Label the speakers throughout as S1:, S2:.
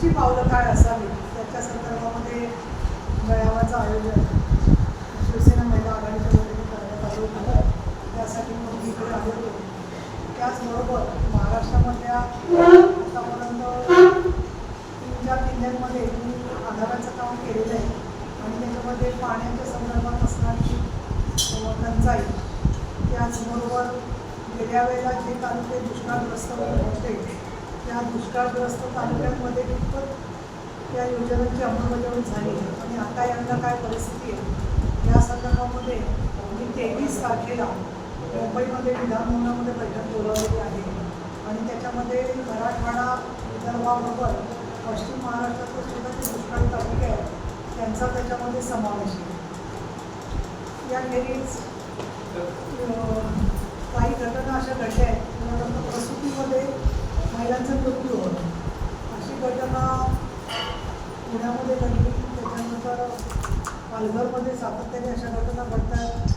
S1: पुढची पावलं काय असावी? त्याच्या संदर्भामध्ये मेळाव्याचं आयोजन शिवसेना महिला आघाडीच्या वतीने करण्यात आलं होतं. त्यासाठी मग मी इकडे आलो होतो. त्याचबरोबर महाराष्ट्रामधल्या आतापर्यंत तीन चार जिल्ह्यांमध्ये मी आधाराचं काम केलेलं आहे. आणि त्याच्यामध्ये पाण्याच्या संदर्भात असणारी टंचाई त्याचबरोबर गेल्या वेळेला जे तालुके दुष्काळग्रस्त होते त्या दुष्काळग्रस्त तालुक्यांमध्ये कितपत त्या योजनांची अंमलबजावणी झाली आणि आता यंदा काय परिस्थिती आहे? या संदर्भामध्ये मी तेवीस तारखेला मुंबईमध्ये विधानभवनामध्ये बैठक बोलावलेली आहे. आणि त्याच्यामध्ये मराठवाडा विदर्भाबरोबर पश्चिम महाराष्ट्रातले सुद्धा जे दुष्काळी तालुके आहेत त्यांचा त्याच्यामध्ये समावेश आहे. याखेरीज अं, काही घटना अशा घडल्या आहेत महिलांचा मृत्यू होणं अशी घटना पुण्यामध्ये घडली. त्याच्यानंतर पालघरमध्ये सातत्याने अशा घटना घडतात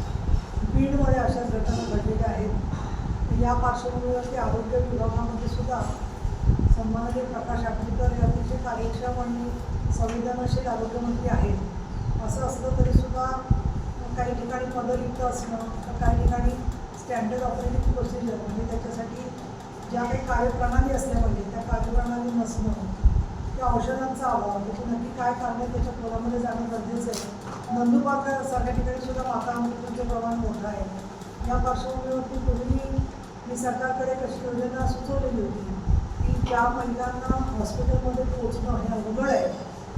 S1: बीडमध्ये अशाच घटना घडलेल्या आहेत. या पार्श्वभूमीवरती आरोग्य विभागामध्ये सुद्धा सन्माननीय प्रकाश आंबेडकर हे अतिशय कार्यक्षम आणि संविधानशील आरोग्यमंत्री आहेत. असं असलं तरी सुद्धा काही ठिकाणी पदरिक्त असणं तर काही ठिकाणी स्टँडर्ड ऑपरेटिंग प्रोसिजर म्हणजे त्याच्यासाठी ज्या काही कार्यप्रणाली असल्यामध्ये त्या कार्यप्रणाली नसणं. त्या औषधांचा अभाव म्हणजे त्याची नक्की काय कारण आहे त्याच्या खोलामध्ये जाणं गरजेचं आहे. नंदुरबार सारख्या ठिकाणी सुद्धा माता मृत्यूचे प्रमाण मोठं आहे. या पार्श्वभूमीवरती पूर्वी मी सरकारकडे कशी योजना सुचवलेली होती की ज्या महिलांना हॉस्पिटलमध्ये पोहोचणं हे अवघड आहे.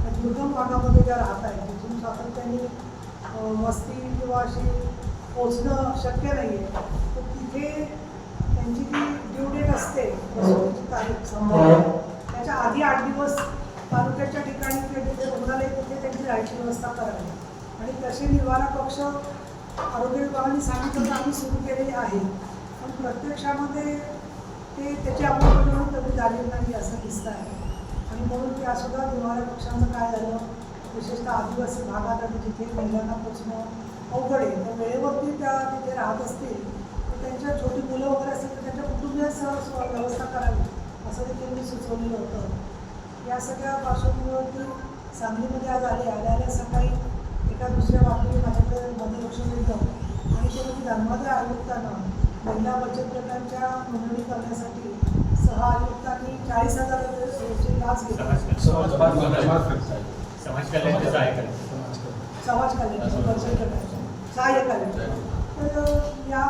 S1: त्या दुर्गम भागामध्ये ज्या राहत आहेत तिथून सातत्याने वस्ती किंवा अशी पोचणं शक्य नाही आहे तर तिथे त्यांची जी ड्यू डेट असते तारीख त्याच्या आधी आठ दिवस तालुक्याच्या ठिकाणी तिथे रुग्णालय तिथे त्यांची राहायची व्यवस्था करावी. आणि तसे निवारा कक्ष आरोग्य विभागाने सांगितलं आम्ही सुरू केलेले आहे. पण प्रत्यक्षामध्ये ते त्याची अंमलबजावणी कधी झालेली नाही असं दिसतं आहे. आणि म्हणून त्यासुद्धा निवारा कक्षांचं काय झालं विशेषतः आदिवासी भागात आणि जिथे महिलांना पोचणं अवघड आहे तर वेळेवरती त्या तिथे राहत असतील त्यांच्या छोटी मुलं वगैरे असतील तर त्यांच्या कुटुंबियांसह स्व- व्यवस्था करावी असं देखील मी सुचवलेलं होतं या सगळ्या पार्श्वभूमीवरती सांगलीमध्ये आज आले आल्या आल्या सकाळी एका दुसऱ्या बातमी माझ्याकडे मध्ये लक्ष दिलं आणि ते म्हणजे धर्मादाय आयुक्तांना महिला बचत गटांच्या नोंदणी करण्यासाठी सह आयुक्तांनी चाळीस हजार रुपये लाच घेतला
S2: समाज कल्याणचे
S1: कल्याण सहाय्य कल्याण तर या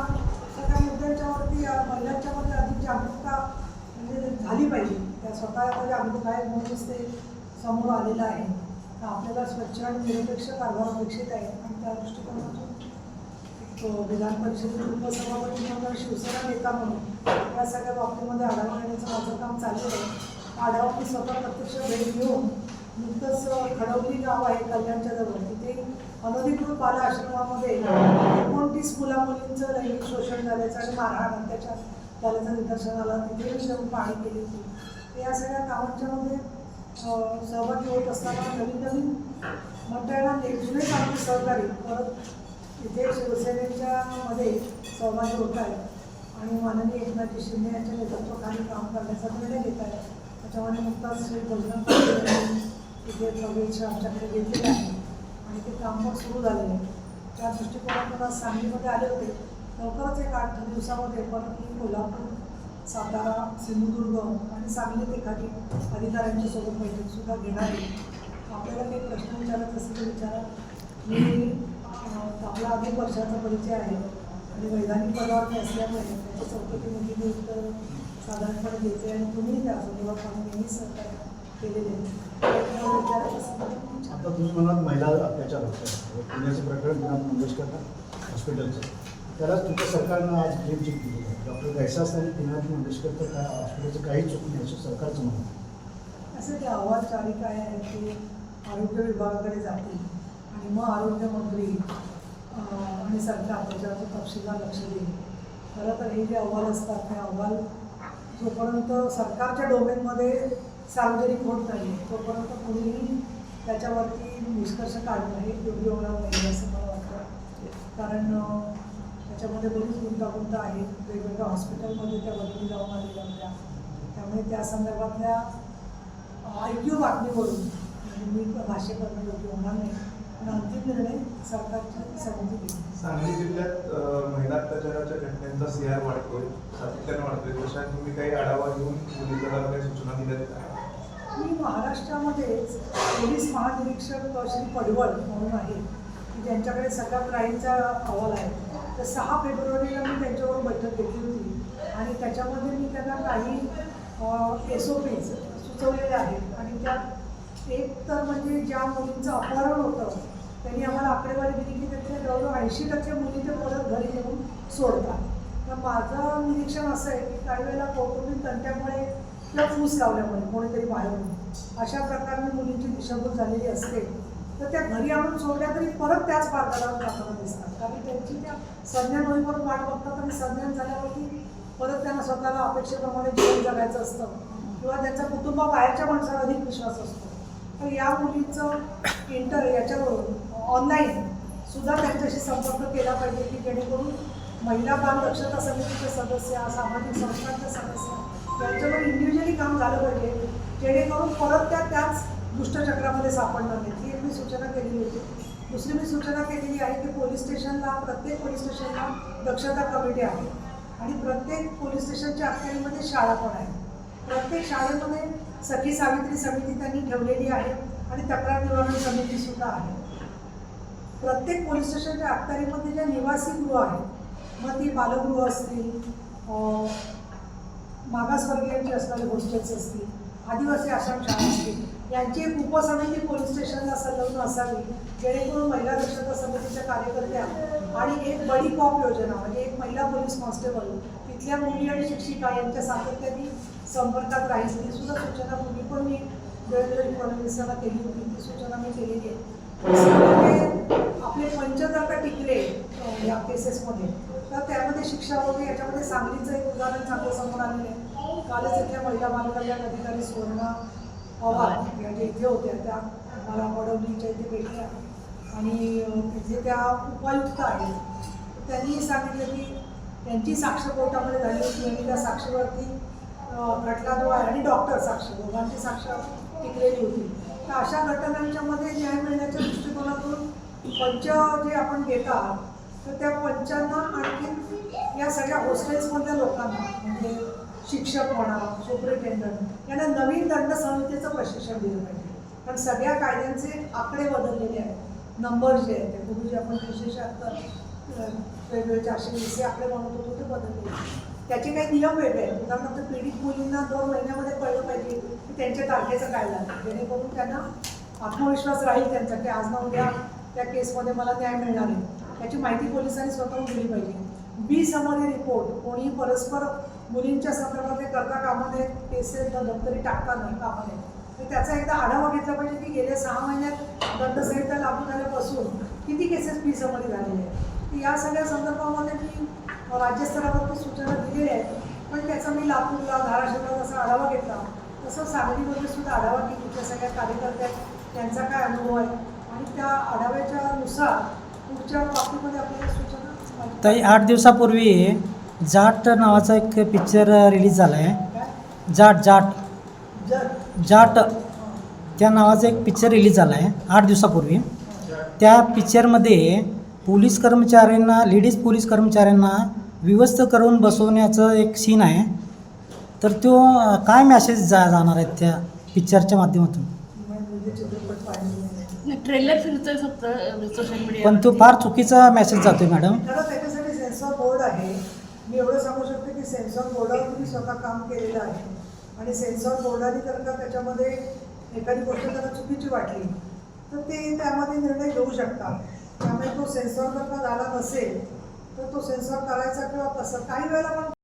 S1: त्या मुद्द्यांच्यावरती महिलांच्यामध्ये अधिक जागरूकता म्हणजे झाली पाहिजे. त्या स्वतः जागरूक आहेत म्हणूनच ते समोर आलेलं आहे. तर आपल्याला स्वच्छ आणि निरपेक्ष कारभार अपेक्षित आहे. आणि त्या दृष्टिकोनातून एक विधान परिषदेचे उपसभापती म्हणून शिवसेना नेता म्हणून या सगळ्या बाबतीमध्ये आढावा घेण्याचं माझं काम चालू आहे. आढावा मी स्वतः प्रत्यक्ष भेट घेऊन नुकतंच खडवली गाव आहे कल्याणच्या जवळ. तिथे अनधिकृत बाल आश्रमामध्ये एकोणतीस मुला मुलींचं लैंगिक शोषण झाल्याचं आणि मारहाण अत्याचार झाल्याचं निदर्शनाला तिथे पाणी पाहणी केली होती. या सगळ्या कामांच्या मध्ये सहभागी होत असताना नवीन नवीन म्हणता येणार नाही आमचे सहकारी परत इथे शिवसेनेच्या मध्ये सहभागी होत आहेत आणि माननीय एकनाथजी शिंदे यांच्या नेतृत्वाखाली काम करण्याचा निर्णय घेत आहे. त्याच्यामध्ये नुकताच श्री भजन इथे प्रवेश आमच्याकडे घेतलेला आहे. आणि ते काम सुरू झालेलं आहे. त्या दृष्टिकोनातून आज सांगलीमध्ये आले होते. लवकरच एक आठ दिवसामध्ये परत मी कोल्हापूर सातारा सिंधुदुर्ग आणि सांगलीत एखादी अधिकाऱ्यांच्या सोबत बैठकसुद्धा घेणार आहे. आपल्याला काही प्रश्न विचारत असेल तर विचारा. मी आपला अनेक वर्षाचा परिचय आहे. आणि वैधानिक पदार्थ असल्यामुळे त्याच्या चौकटीमध्ये म्हणजे उत्तर साधारणपणे देते आणि तुम्ही त्या संदर्भात आम्ही नेहमी सहकार्य
S3: आता तुम्ही म्हणाल महिला अत्याचार होतो पुण्याचं प्रकरण विनाथ मंगेशकर हॉस्पिटलचं. त्याला तुमच्या सरकारनं आज क्लेम चेक केली आहे डॉक्टर गैसास आणि पिनाथ मंगेशकर तर काय हॉस्पिटलचं काही चूक नाही असं सरकारचं म्हणणं असं
S1: असे ते अहवाल चालिका काय आहे की आरोग्य विभागाकडे जातील आणि मग आरोग्यमंत्री आणि सरकार त्याच्यावर तपशीलवार लक्ष देईल. खरं तर हे जे अहवाल असतात ते अहवाल जोपर्यंत सरकारच्या डोमेनमध्ये सार्वजनिक होत नाही. तोपर्यंत कुणीही त्याच्यावरती निष्कर्ष काढणं हे योग्य होणार नाही असं मला वाटतं. कारण त्याच्यामध्ये बरीच गुंतागुंत आहे वेगवेगळ्या हॉस्पिटलमध्ये त्या बदलून जाऊन आलेल्या होत्या. त्यामुळे त्या संदर्भातल्या ऐक्यू बातमीवरून म्हणजे मी भाष्य करणं योग्य होणार नाही. पण अंतिम निर्णय सरकारच्या समिती घेईल.
S4: सांगली जिल्ह्यात महिला अत्याचाराच्या घटनांचा सीआर वाढतोय. सातत्याने वाढतोय. तशा तुम्ही काही आढावा घेऊन पोलिसांना काही सूचना दिल्या आहेत
S1: महाराष्ट्रामध्येच पोलीस महानिरीक्षक श्री पडवळ म्हणून आहे की ज्यांच्याकडे सगळ्या क्राईमचा अहवाल आहे. तर सहा फेब्रुवारीला मी त्यांच्यावर बैठक घेतली होती आणि त्याच्यामध्ये मी त्यांना काही एस ओ पीज सुचवलेल्या आहेत. आणि त्या एक तर म्हणजे ज्या मुलींचं अपहरण होतं त्यांनी आम्हाला आकडेवारी दिली की त्यातल्या जवळजवळ ऐंशी टक्के मुली ते परत घरी येऊन सोडतात. तर माझं निरीक्षण असं आहे की काही वेळेला कौटुंबिक तंट्यामुळे किंवा फूस लावल्यामुळे कोणीतरी बाहेरून अशा प्रकारे मुलींची दिशाभूल झालेली असते. तर त्या घरी आणून सोडल्या तरी परत त्याच पार्कावर जाताना दिसतात. कारण त्यांची त्या संज्ञान होईपर्यंत वाट बघतात आणि संज्ञान झाल्यावरती परत त्यांना स्वतःला अपेक्षेप्रमाणे जीवन जगायचं असतं. किंवा त्यांचा कुटुंब बाहेरच्या माणसाला अधिक विश्वास असतो. तर या मुलीचं इंटर याच्यावरून ऑनलाईन सुद्धा त्यांच्याशी संपर्क केला पाहिजे की जेणेकरून महिला बाल दक्षता समितीच्या सदस्य सामाजिक संस्थांच्या सदस्य त्यांच्यावर इंडिव्हिज्युअली काम झालं पाहिजे. जेणेकरून परत त्या त्याच दुष्टचक्रामध्ये सापडणार नाहीत ही एक मी सूचना केलेली होती. दुसरी मी सूचना केलेली आहे की पोलीस स्टेशनला प्रत्येक पोलीस स्टेशनला दक्षता कमिटी आहे. आणि प्रत्येक पोलीस स्टेशनच्या अखत्यारीमध्ये शाळा पण आहे. प्रत्येक शाळेमध्ये सखी सावित्री समिती त्यांनी ठेवलेली आहे आणि तक्रार निवारण समिती सुद्धा आहे. प्रत्येक पोलीस स्टेशनच्या अखत्यारीमध्ये ज्या निवासी गृह आहेत मग ती बालगृह असतील मागासवर्गीयांची असणारी हॉस्टेल्स असतील आदिवासी आश्रमशाळा असतील यांची एक उपसमिती पोलीस स्टेशनला संलग्न असावी जेणेकरून महिला दक्षता समितीच्या कार्यकर्त्या आणि एक बडी कॉप योजना म्हणजे एक महिला पोलीस कॉन्स्टेबल तिथल्या मुली आणि शिक्षिका यांच्या सातत्याने संपर्कात राहील ही सुद्धा सूचना पूर्वी पण मी देवेंद्र फडणवीसांना केली होती. ती सूचना मी केलेली आहे. आपले पंच जर का टिकले या केसेसमध्ये तर त्यामध्ये शिक्षा वगैरे याच्यामध्ये सांगलीचं एक उदाहरण चांगलं समोर आलेलं आहे. कालच इथे महिला बालकल्याण अधिकारी सुवर्णा पवार या ज्या इथे होत्या. त्या मला वडवलीच्या इथे भेटल्या. आणि तिथे त्या उपायुक्त आहेत. त्यांनी सांगितलं की त्यांची साक्ष कोर्टामध्ये झाली होती आणि त्या साक्षीवरती अं, खटला जो आहे आणि डॉक्टर साक्ष दोघांची साक्ष टिकलेली होती. तर अशा घटनांच्यामध्ये न्याय मिळण्याच्या दृष्टिकोनातून पंच जे आपण घेत आहात तर त्या पंचांना आणखी या सगळ्या हॉस्टेल्समधल्या लोकांना म्हणजे शिक्षक म्हणा सुपरिटेंडंट. यांना नवीन दंड संहितेचं प्रशिक्षण दिलं पाहिजे. कारण सगळ्या कायद्यांचे आकडे बदललेले आहेत. नंबर जे आहेत ते पूर्वी आपण तीनशे वेगवेगळे चारशे वीस आकडे म्हणत होतो ते बदलले त्याचे काही नियम वेगळे आहेत. उदाहरणार्थ पीडित मुलींना दोन महिन्यामध्ये कळलं पाहिजे की त्यांच्या तारखेचं काय लागतं जेणेकरून त्यांना आत्मविश्वास राहील त्यांचा की आज ना उद्या त्या केसमध्ये मला न्याय मिळणार आहे. त्याची माहिती पोलिसांनी स्वतःहून दिली पाहिजे. बी समरी रिपोर्ट कोणी परस्पर मुलींच्या संदर्भात ते करता कामा नये केसेस दप्तरी टाकता नाही कामा नये. तर त्याचा एकदा आढावा घेतला पाहिजे की गेल्या सहा महिन्यात दंडसंहिता लागू झाल्यापासून किती केसेस बी समरी झालेले आहेत? या सगळ्या संदर्भामध्ये मी राज्यस्तरावरती सूचना दिलेल्या आहेत. पण त्याचा मी लातूरला धाराशिवला जसा आढावा घेतला तसं सांगलीमध्ये सुद्धा आढावा की तिथल्या सगळ्या कार्यकर्त्या त्यांचा काय अनुभव आहे? आणि त्या आढाव्याच्या नुसार पुढच्या बाबतीमध्ये आपल्याला सूचना माहिती-
S5: ताई आठ दिवसापूर्वी जाट नावाचा एक पिक्चर रिलीज झाला आहे? जाट जाट. जाट त्या नावाचा एक पिक्चर रिलीज झाला आहे आठ दिवसापूर्वी. त्या पिक्चरमध्ये पोलीस कर्मचाऱ्यांना लेडीज पोलीस कर्मचाऱ्यांना विवस्थ करून बसवण्याचं एक सीन आहे. तर तो काय मॅसेज जा जाणार आहेत त्या पिक्चरच्या माध्यमातून?
S6: ट्रेलर फिरतोय फक्त सोशल मीडिया
S5: पण तो फार चुकीचा मेसेज जातोय मॅडम
S1: खरं त्याच्यासाठी सेन्सॉर बोर्ड आहे मी एवढं सांगू शकते की सेन्सॉर बोर्डावर मी स्वतः काम केलेलं आहे. आणि सेन्सॉर बोर्डाने जर का त्याच्यामध्ये एखादी गोष्ट त्यांना चुकीची वाटली तर ते त्यामध्ये निर्णय घेऊ शकतात त्यामुळे तो सेन्सॉर जर का झाला नसेल तर तो सेन्सॉर करायचा किंवा कसं काही वेळेला पण